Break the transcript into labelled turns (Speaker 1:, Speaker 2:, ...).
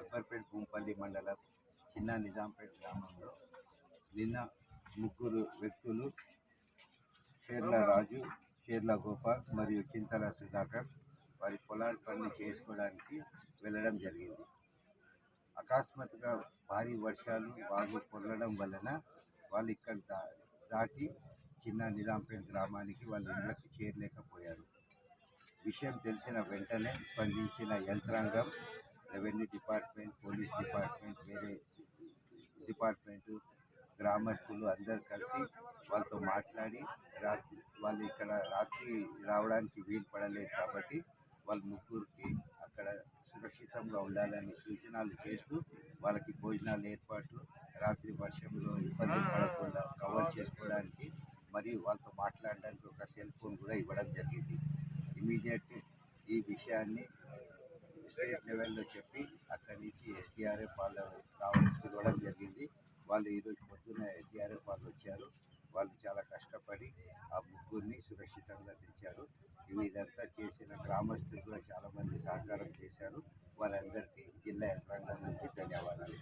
Speaker 1: అక్బర్పేట్ భూంపల్లి మండలం చిన్న నిజాంపేట్ గ్రామంలో నిన్న ముగ్గురు వ్యక్తులు షేర్ల రాజు షేర్ల గోపాల్ మరియు చింతల సుధాకర్ వారి పొలాల పని చేసుకోవడానికి వెళ్ళడం జరిగింది. అకస్మాత్తుగా భారీ వర్షాలు బాగు పొల్లడం వలన వాళ్ళు ఇక్కడ దా దాటి చిన్న నిజాంపేట్ గ్రామానికి వాళ్ళ ఇళ్ళకి చేరలేకపోయారు. విషయం తెలిసిన వెంటనే స్పందించిన యంత్రాంగం రెవెన్యూ డిపార్ట్మెంట్ పోలీస్ డిపార్ట్మెంట్ వేరే డిపార్ట్మెంటు గ్రామస్తులు అందరు కలిసి వాళ్ళతో మాట్లాడి రాత్రి వాళ్ళు ఇక్కడ రాత్రి రావడానికి వీలు పడలేదు కాబట్టి వాళ్ళ ముగ్గురికి అక్కడ సురక్షితంగా ఉండాలని సూచనలు చేస్తూ వాళ్ళకి భోజనాలు ఏర్పాట్లు రాత్రి వర్షంలో ఇబ్బంది పడకుండా కవర్ చేసుకోవడానికి మరియు వాళ్ళతో మాట్లాడడానికి ఒక సెల్ ఫోన్ కూడా ఇవ్వడం జరిగింది. ఇమీడియట్ ఈ విషయాన్ని స్టేట్ లెవెల్లో చెప్పి అక్కడి నుంచి ఎస్డిఆర్ఎఫ్ వాళ్ళు రావడం పిలవడం జరిగింది. వాళ్ళు ఈరోజు పొద్దున్న ఎస్డిఆర్ఎఫ్ వాళ్ళు వచ్చారు. వాళ్ళు చాలా కష్టపడి ఆ ముగ్గురిని సురక్షితంగా తెచ్చారు. ఇవి ఇదంతా చేసిన గ్రామస్తులు కూడా చాలామంది సహకారం చేశారు. వాళ్ళందరికీ జిల్లా యంత్రాంగం నుంచి ధన్యవాదాలు.